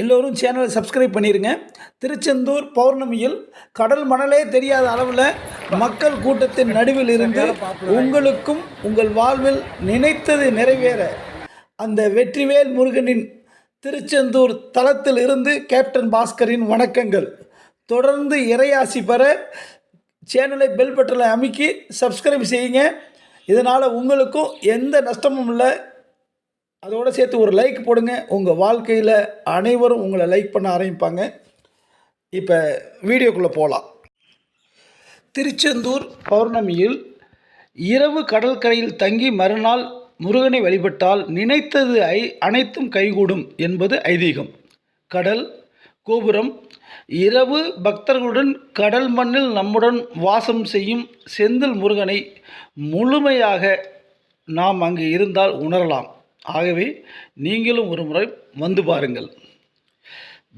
எல்லோரும் சேனலை சப்ஸ்கிரைப் பண்ணிடுங்க திருச்செந்தூர் பௌர்ணமியில் கடல் மணலே தெரியாத அளவில் மக்கள் கூட்டத்தின் நடுவில் இருந்து உங்களுக்கும் உங்கள் வாழ்வில் நினைத்தது நிறைவேற அந்த வெற்றிவேல் முருகனின் திருச்செந்தூர் தளத்தில் இருந்து கேப்டன் பாஸ்கரின் வணக்கங்கள். தொடர்ந்து இறையாசி பெற சேனலை பெல் பட்டனை அமைக்கி சப்ஸ்கிரைப் செய்யுங்க. இதனால் உங்களுக்கும் எந்த நஷ்டமும் இல்லை. அதோடு சேர்த்து ஒரு லைக் போடுங்க. உங்கள் வாழ்க்கையில் அனைவரும் உங்களை லைக் பண்ண ஆரம்பிப்பாங்க. இப்போ வீடியோக்குள்ளே போகலாம் திருச்செந்தூர் பௌர்ணமியில் இரவு கடற்கரையில் தங்கி மறுநாள் முருகனை வழிபட்டால் நினைத்தது ஐ அனைத்தும் கைகூடும் என்பது ஐதீகம். கடல் கோபுரம் இரவு பக்தர்களுடன் கடல் மண்ணில் நம்முடன் வாசம் செய்யும் செந்தில் முருகனை முழுமையாக நாம் அங்கு இருந்தால் உணரலாம். ஆகவே நீங்களும் ஒரு முறை வந்து பாருங்கள்.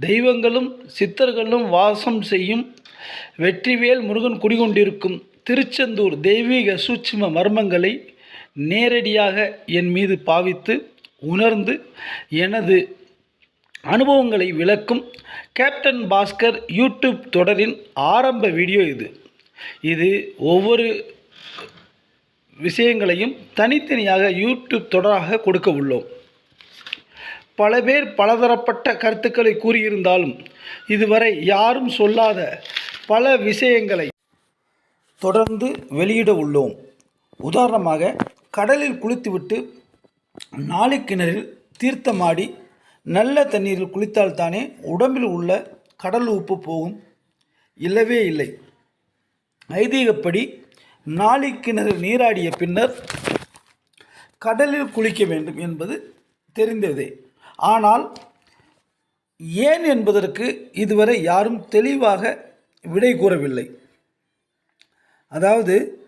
தெய்வங்களும் சித்தர்களும் வாசம் செய்யும் வெற்றிவேல் முருகன் குடிகொண்டிருக்கும் திருச்செந்தூர் தெய்வீக சூட்சும மர்மங்களை நேரடியாக என் மீது பாவித்து உணர்ந்து எனது அனுபவங்களை விளக்கும் கேப்டன் பாஸ்கர் யூடியூப் தொடரின் ஆரம்ப வீடியோ இது. இது ஒவ்வொரு விஷயங்களையும் தனித்தனியாக யூடியூப் தொடராக கொடுக்க உள்ளோம். பல பேர் பலதரப்பட்ட கருத்துக்களை கூறியிருந்தாலும் இதுவரை யாரும் சொல்லாத பல விஷயங்களை தொடர்ந்து வெளியிட உள்ளோம். உதாரணமாக கடலில் குளித்துவிட்டு நாளிக்கிணறில் தீர்த்தமாடி நல்ல தண்ணீரில் குளித்தால்தானே உடம்பில் உள்ள கடல் உப்பு போகும்? இல்லவே இல்லை. ஐதீகப்படி நாளிக்கிணறு நீராடிய பின்னர் கடலில் குளிக்க வேண்டும் என்பது தெரிந்ததே. ஆனால் ஏன் என்பதற்கு இதுவரை யாரும் தெளிவாக விடை கூறவில்லை. அதாவது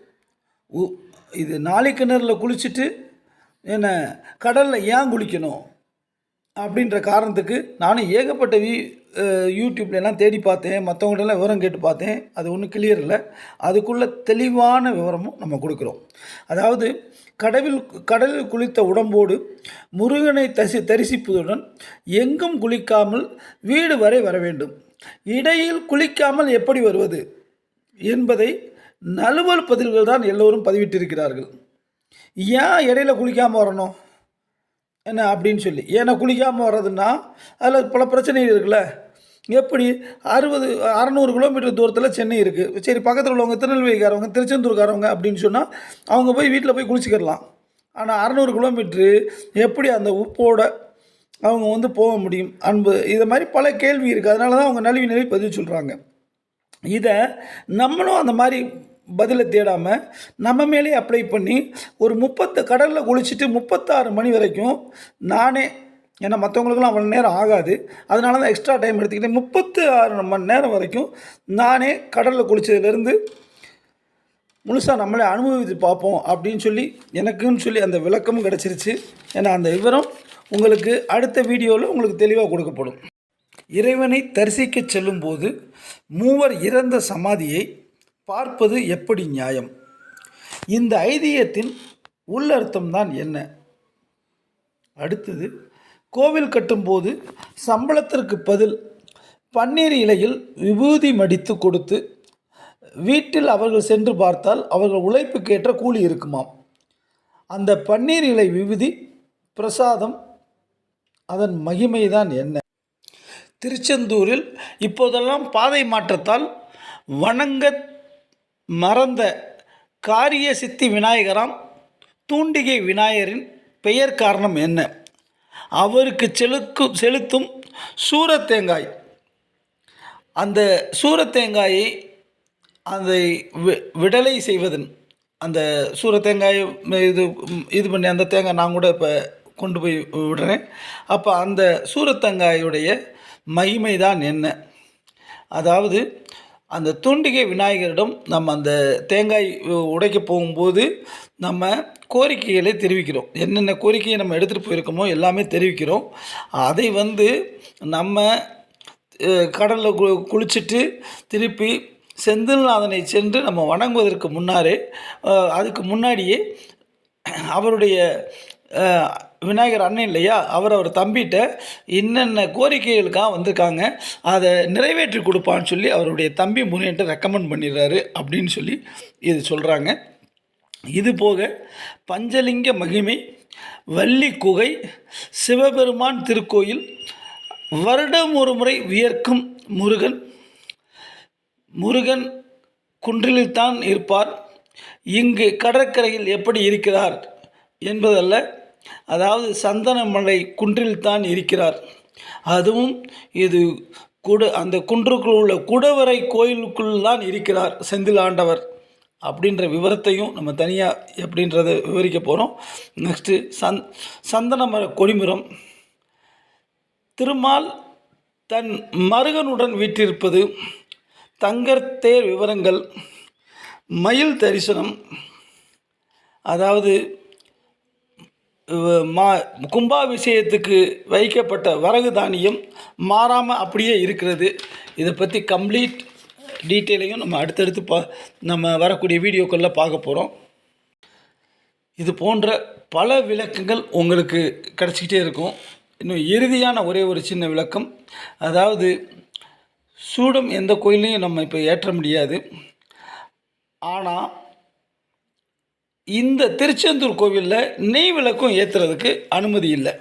உ- இது நாளிக்கிணறில் குளிச்சுட்டு என்ன கடலில் ஏன் குளிக்கணும்? அப்படின்ற காரணத்துக்கு நானும் ஏகப்பட்ட வி யூடியூப்லலாம் தேடி பார்த்தேன். மற்றவங்கள்டெல்லாம் விவரம் கேட்டு பார்த்தேன். அது ஒன்றும் கிளியர் இல்லை. அதுக்குள்ள தெளிவான விவரமும் நம்ம கொடுக்குறோம். அதாவது கடவில் கடலில் குளித்த உடம்போடு முருகனை தசி தரிசிப்பதுடன் எங்கும் குளிக்காமல் வீடு வரை வர வேண்டும். இடையில் குளிக்காமல் எப்படி வருவது என்பதை நழுவல் பதில்கள் தான் எல்லோரும் பதிவிட்டிருக்கிறார்கள். ஏன் இடையில குளிக்காமல் வரணும்? என்ன அப்படின்னு சொல்லி. ஏன்னா குளிக்காமல் வர்றதுன்னா அதில் பல பிரச்சனைகள் இருக்குல்ல? எப்படி அறுபது அறநூறு கிலோமீட்டர் தூரத்தில் சென்னை இருக்குது சரி பக்கத்தில் உள்ளவங்க திருநெல்வேலிக்காரவங்க திருச்செந்தூர்காரவங்க அப்படின்னு சொன்னால் அவங்க போய் வீட்டில் போய் குளிச்சுக்கிடலாம். ஆனால் அறநூறு கிலோமீட்ரு எப்படி அந்த உப்போட அவங்க வந்து போக முடியும்? அன்பு இதை மாதிரி பல கேள்வி இருக்குது அதனால தான் அவங்க நழுவி நழுவி பதிவு சொல்கிறாங்க இதை நம்மளும் அந்த மாதிரி பதிலை தேடாமல் நம்ம மேலே அப்ளை பண்ணி ஒரு முப்பத்து கடலில் குளிச்சுட்டு முப்பத்தாறு மணி வரைக்கும் நானே ஏன்னா மற்றவங்களுக்குலாம் அவ்வளோ நேரம் ஆகாது. அதனால தான் எக்ஸ்ட்ரா டைம் எடுத்துக்கிட்டேன் முப்பத்து ஆறு மணி நேரம் வரைக்கும் நானே கடலில் குளித்ததுலேருந்து முழுசாக நம்மளே அனுபவித்து பார்ப்போம் அப்படின்னு சொல்லி எனக்குன்னு சொல்லி அந்த விளக்கமும் கிடச்சிருச்சு. ஏன்னா அந்த விவரம் உங்களுக்கு அடுத்த வீடியோவில் உங்களுக்கு தெளிவாக கொடுக்கப்படும். இறைவனை தரிசிக்க செல்லும்போது மூவர் இறந்த சமாதியை பார்ப்பது எப்படி நியாயம்? இந்த ஐதீகத்தின் உள்ளர்த்தம் தான் என்ன? அடுத்தது கோவில் கட்டும்போது சம்பளத்திற்கு பதில் பன்னீர் இலையில் விபூதி மடித்து கொடுத்து வீட்டில் அவர்கள் சென்று பார்த்தால் அவர்கள் உழைப்புக்கேற்ற கூலி இருக்குமாம். அந்த பன்னீர் இலை விபூதி பிரசாதம் அதன் மகிமைதான் என்ன? திருச்செந்தூரில் இப்போதெல்லாம் பாதை மாற்றத்தால் வணங்க மறந்த காரிய சித்தி விநாயகராம் தூண்டிகை விநாயகரின் பெயர் காரணம் என்ன? அவருக்கு செலுக்கும் செலுத்தும் சூரத்தேங்காய். அந்த சூரத்தேங்காயை அதை வி விடலை செய்வதன் அந்த சூரத்தேங்காய் இது இது பண்ணி அந்த தேங்காய் நான் கூட இப்போ கொண்டு போய் விடுறேன். அப்போ அந்த சூரத்தேங்காயுடைய மகிமை தான் என்ன? அதாவது அந்த தூண்டிகை விநாயகரிடம் நம்ம அந்த தேங்காய் உடைக்க போகும்போது நம்ம கோரிக்கைகளை தெரிவிக்கிறோம். என்னென்ன கோரிக்கையை நம்ம எடுத்துகிட்டு போயிருக்கோமோ எல்லாமே தெரிவிக்கிறோம். அதை வந்து நம்ம கடலில் கு குளிச்சுட்டு திருப்பி செந்தில்நாதனை சென்று நம்ம வணங்குவதற்கு முன்னாரே அதுக்கு முன்னாடியே அவருடைய விநாயகர் அண்ணன் இல்லையா? அவர் அவர் தம்பிகிட்ட என்னென்ன கோரிக்கைகளுக்காக வந்திருக்காங்க அதை நிறைவேற்றி கொடுப்பான்னு சொல்லி அவருடைய தம்பி முனியன்ட்ட ரெக்கமெண்ட் பண்ணிடுறாரு அப்படின்னு சொல்லி இது சொல்கிறாங்க இதுபோக பஞ்சலிங்க மகிமை வள்ளி குகை சிவபெருமான் திருக்கோயில் வருடம் ஒரு முறை வியர்க்கும் முருகன். முருகன் குன்றில்தான் இருப்பார். இங்கு கடற்கரையில் எப்படி இருக்கிறார் என்பதல்ல. அதாவது சந்தனமலை குன்றில்தான் இருக்கிறார். அதுவும் இது குட அந்த குன்றுக்குள் உள்ள குடவரை கோயிலுக்குள் தான் இருக்கிறார் செந்தில் ஆண்டவர். அப்படின்ற விவரத்தையும் நம்ம தனியாக எப்படின்றத விவரிக்க போகிறோம் நெக்ஸ்ட்டு சந் சந்தனமர கொடிமரம். திருமால் தன் மருகனுடன் வீற்றிருப்பது. தங்கத்தேர் விவரங்கள். மயில் தரிசனம். அதாவது மா கும்பாபிஷேகத்துக்கு வைக்கப்பட்ட வரகு தானியம் மாறாமல் அப்படியே இருக்கிறது. இதை பற்றி கம்ப்ளீட் டீட்டெயிலையும் நம்ம அடுத்தடுத்து பா நம்ம வரக்கூடிய வீடியோக்களில் பார்க்க போகிறோம் இது போன்ற பல விளக்கங்கள் உங்களுக்கு கிடச்சிக்கிட்டே இருக்கும். இன்னும் இறுதியான ஒரே ஒரு சின்ன விளக்கம். அதாவது சூடம் எந்த கோயிலையும் நம்ம இப்போ ஏற்ற முடியாது. ஆனால் இந்த திருச்செந்தூர் கோவிலில் நெய் விளக்கும் ஏற்றுறதுக்கு அனுமதி இல்லை.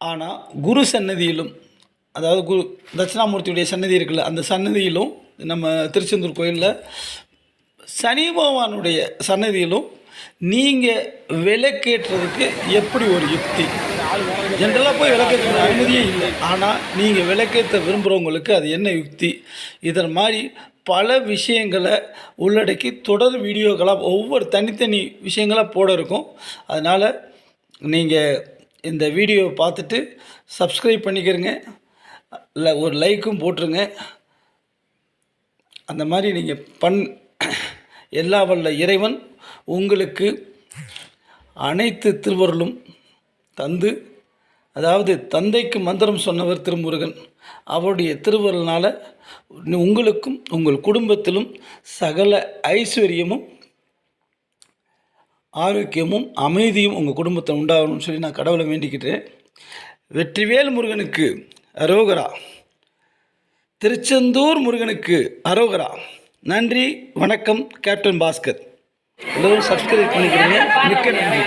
ஆனால் குரு சன்னதியிலும் அதாவது குரு தட்சிணாமூர்த்தியுடைய சன்னதி இருக்குல்ல அந்த சன்னதியிலும் நம்ம திருச்செந்தூர் கோயிலில் சனி பகவானுடைய சன்னதியிலும் நீங்கள் விளக்கேற்றுறதுக்கு எப்படி ஒரு யுக்தி? ஜென்ரலாக போய் விளக்கேற்ற அனுமதியே இல்லை. ஆனால் நீங்கள் விளக்கேற்ற விரும்புகிறவங்களுக்கு அது என்ன யுக்தி? இதன் மாதிரி பல விஷயங்களை உள்ளடக்கி தொடர் வீடியோக்களாக ஒவ்வொரு தனித்தனி விஷயங்களாக போட இருக்கும். அதனால் நீங்கள் இந்த வீடியோவை பார்த்துட்டு சப்ஸ்கிரைப் பண்ணிக்கிறங்க. இல்லை ஒரு லைக்கும் போட்டுருங்க. அந்த மாதிரி நீங்கள் பண் எல்லா வல்ல இறைவன் உங்களுக்கு அனைத்து திருவருளும் தந்து அதாவது தந்தைக்கு மந்திரம் சொன்னவர் திருமுருகன் அவருடைய திருவருளினால் உங்களுக்கும் உங்கள் குடும்பத்திலும் சகல ஐஸ்வர்யமும் ஆரோக்கியமும் அமைதியும் உங்கள் குடும்பத்தை உண்டாகணும்னு சொல்லி நான் கடவுளை வேண்டிக்கிட்டேன் வெற்றிவேல் முருகனுக்கு அரோகரா. திருச்செந்தூர் முருகனுக்கு அரோகரா. நன்றி வணக்கம் கேப்டன் பாஸ்கர். எல்லோரும் சப்ஸ்கிரைப் பண்ணிக்கிறீங்க. மிக்க நன்றி.